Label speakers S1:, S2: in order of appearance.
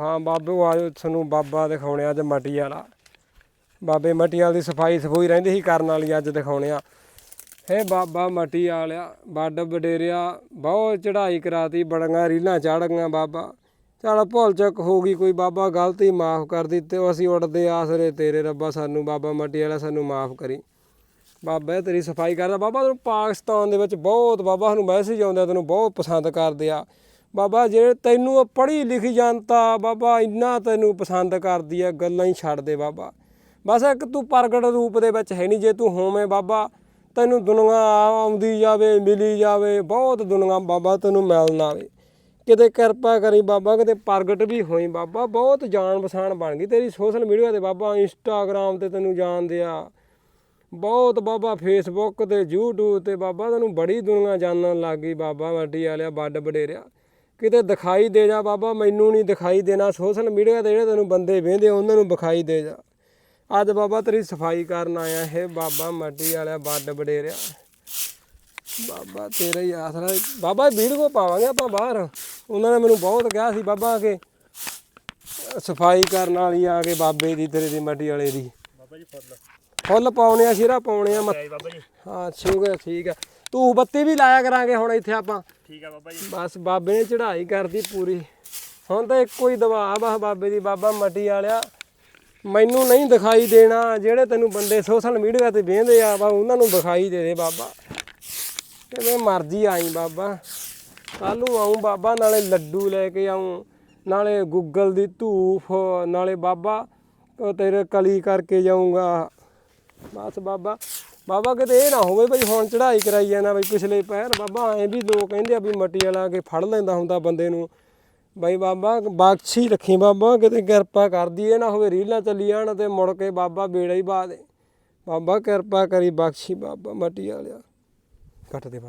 S1: ਹਾਂ, ਬਾਬੂ ਆਜੋ ਤੁਹਾਨੂੰ ਬਾਬਾ ਦਿਖਾਉਣੇ ਅੱਜ ਮਟੀ ਵਾਲਾ। ਬਾਬੇ ਮਟੀ ਵਾਲੀ ਸਫ਼ਾਈ ਸਫੂਈ ਰਹਿੰਦੀ ਸੀ ਕਰਨ ਵਾਲੀ ਅੱਜ ਦਿਖਾਉਣੇ ਆ। ਹੇ ਬਾਬਾ ਮਟੀ ਵਾਲਿਆ, ਵੱਡ ਵਡੇਰਿਆ, ਬਹੁਤ ਚੜ੍ਹਾਈ ਕਰਾਤੀ, ਬੜੀਆਂ ਰੀਲਾਂ ਚੜ੍ਹੀਆਂ ਬਾਬਾ। ਚੱਲ ਭੁੱਲ ਚੱਕ ਹੋ ਗਈ ਕੋਈ, ਬਾਬਾ ਗਲਤੀ ਮਾਫ ਕਰ ਦਿੱਤੇ ਅਸੀਂ ਉੜਦੇ ਆਸਰੇ ਤੇਰੇ ਰੱਬਾ ਸਾਨੂੰ, ਬਾਬਾ ਮਟੀ ਵਾਲਾ ਸਾਨੂੰ ਮਾਫ ਕਰੀ। ਬਾਬਾ ਇਹ ਤੇਰੀ ਸਫ਼ਾਈ ਕਰਦਾ। ਬਾਬਾ ਤੈਨੂੰ ਪਾਕਿਸਤਾਨ ਦੇ ਵਿੱਚ ਬਹੁਤ, ਬਾਬਾ ਸਾਨੂੰ ਮੈਸੇਜ ਆਉਂਦਾ, ਤੈਨੂੰ ਬਹੁਤ ਪਸੰਦ ਕਰਦੇ ਆ। ਬਾਬਾ, ਜੇ ਤੈਨੂੰ ਪੜ੍ਹੀ ਲਿਖੀ ਜਨਤਾ ਬਾਬਾ ਇੰਨਾ ਤੈਨੂੰ ਪਸੰਦ ਕਰਦੀ ਆ, ਗੱਲਾਂ ਹੀ ਛੱਡ ਦੇ ਬਾਬਾ। ਬਸ ਇੱਕ ਤੂੰ ਪ੍ਰਗਟ ਰੂਪ ਦੇ ਵਿੱਚ ਹੈ ਨਹੀਂ ਜੇ ਤੂੰ ਹੋਵੇਂ ਬਾਬਾ, ਤੈਨੂੰ ਦੁਨੀਆ ਆਉਂਦੀ ਜਾਵੇ, ਮਿਲੀ ਜਾਵੇ, ਬਹੁਤ ਦੁਨੀਆ ਬਾਬਾ ਤੈਨੂੰ ਮਿਲਣ ਆਵੇ। ਕਿਤੇ ਕਿਰਪਾ ਕਰੀ ਬਾਬਾ, ਕਿਤੇ ਪ੍ਰਗਟ ਵੀ ਹੋਈ ਬਾਬਾ, ਬਹੁਤ ਜਾਣ ਪਛਾਣ ਬਣ ਗਈ ਤੇਰੀ ਸੋਸ਼ਲ ਮੀਡੀਆ ਤੇ ਬਾਬਾ, ਇੰਸਟਾਗ੍ਰਾਮ ਤੇ ਤੈਨੂੰ ਜਾਣਦੇ ਆ ਬਹੁਤ ਬਾਬਾ, ਫੇਸਬੁੱਕ ਤੇ YouTube ਤੇ ਬਾਬਾ, ਤੈਨੂੰ ਬੜੀ ਦੁਨੀਆ ਜਾਣਨ ਲੱਗ ਗਈ ਬਾਬਾ, ਵੱਡੀ ਵਾਲਿਆ, ਵੱਡ ਵਡੇਰਿਆ। ਕਿਤੇ ਦਿਖਾਈ ਦੇ ਜਾ ਬਾਬਾ ਮੈਨੂੰ ਨਹੀਂ ਦਿਖਾਈ ਦੇਣਾ। ਸੋਸ਼ਲ ਮੀਡੀਆ ਤੇ ਜਿਹੜੇ ਤੈਨੂੰ ਬੰਦੇ ਵੇਂਦੇ ਉਹਨਾਂ ਨੂੰ ਵਿਖਾਈ ਦੇ ਜਾ। ਅੱਜ ਬਾਬਾ ਤੇਰੀ ਸਫ਼ਾਈ ਕਰਨ ਆਇਆ ਇਹ ਬਾਬਾ ਮੱਟੀ ਵਾਲਿਆ ਵੱਡ ਵਡੇਰਿਆ। ਬਾਬਾ ਤੇਰਾ ਹੀ ਆਸਰਾ। ਬਾਬਾ ਵੀਡੀਓ ਪਾਵਾਂਗੇ ਆਪਾਂ ਬਾਹਰ। ਉਹਨਾਂ ਨੇ ਮੈਨੂੰ ਬਹੁਤ ਕਿਹਾ ਸੀ ਬਾਬਾ ਕਿ ਸਫ਼ਾਈ ਕਰਨ ਵਾਲੀ ਆ ਕੇ ਬਾਬੇ ਦੀ ਤੇਰੇ ਦੀ ਮੱਟੀ ਵਾਲੇ ਦੀ।
S2: ਬਾਬਾ ਜੀ ਫੁੱਲ।
S1: ਫੁੱਲ ਪਾਉਣੇ ਆ ਸ਼ੀਰਾ ਪਾਉਣੇ ਆ
S2: ਆਈ ਬਾਬਾ ਜੀ।
S1: ਹਾਂ ਠੀਕ ਹੈ ਠੀਕ ਹੈ ਤੂੰ ਬੱਤੀ ਵੀ ਲਾਇਆ ਕਰਾਂਗੇ ਹੁਣ ਇੱਥੇ ਆਪਾਂ।
S2: ਠੀਕ ਆ ਬਾਬਾ ਜੀ।
S1: ਬਸ ਬਾਬੇ ਨੇ ਚੜ੍ਹਾਈ ਕਰਦੀ ਪੂਰੀ। ਹੁਣ ਤਾਂ ਇੱਕੋ ਹੀ ਦਵਾ ਬਸ ਬਾਬੇ ਦੀ ਬਾਬਾ ਮੱਟੀ ਵਾਲਿਆ। ਮੈਨੂੰ ਨਹੀਂ ਦਿਖਾਈ ਦੇਣਾ ਜਿਹੜੇ ਤੈਨੂੰ ਬੰਦੇ ਸੋਸ਼ਲ ਮੀਡੀਆ ਤੇ ਵੇਂਦੇ ਆ ਬਾ ਉਹਨਾਂ ਨੂੰ ਦਿਖਾਈ ਦੇ ਦੇ ਬਾਬਾ। ਕਿਵੇਂ ਮਰਜ਼ੀ ਆਈ ਬਾਬਾ। ਕੱਲ ਨੂੰ ਆਉਂ ਬਾਬਾ ਨਾਲੇ ਲੱਡੂ ਲੈ ਕੇ ਆਉਂ ਨਾਲੇ ਗੁੱਗਲ ਦੀ ਧੂਫ ਨਾਲੇ ਬਾਬਾ ਤੇਰੇ ਕਲੀ ਕਰਕੇ ਜਾਊਂਗਾ। ਬਸ ਬਾਬਾ। ਬਾਬਾ ਕਿਤੇ ਇਹ ਨਾ ਹੋਵੇ ਬਈ ਹੁਣ ਚੜਾਈ ਕਰਾਈ ਜਾਣਾ ਬਈ ਪਿਛਲੇ ਪੈਰ ਬਾਬਾ ਐਂ ਵੀ ਲੋਕ ਕਹਿੰਦੇ ਆ ਵੀ ਮੱਟੀ ਵਾਲਾ ਕੇ ਫੜ ਲੈਂਦਾ ਹੁੰਦਾ ਬੰਦੇ ਨੂੰ। ਬਈ ਬਾਬਾ ਬਖਸ਼ੀ ਰੱਖੀ ਬਾਬਾ, ਕਿਤੇ ਕਿਰਪਾ ਕਰਦੀ ਇਹ ਨਾ ਹੋਵੇ ਰੀਲਾਂ ਚੱਲੀ ਜਾਣ ਤੇ ਮੁੜ ਕੇ ਬਾਬਾ ਬੇੜਾ ਹੀ ਪਾ ਦੇ। ਬਾਬਾ ਕਿਰਪਾ ਕਰੀ ਬਖਸ਼ੀ ਬਾਬਾ ਮੱਟੀ ਵਾਲਿਆ। ਕੱਟ ਦੇ ਬਸ।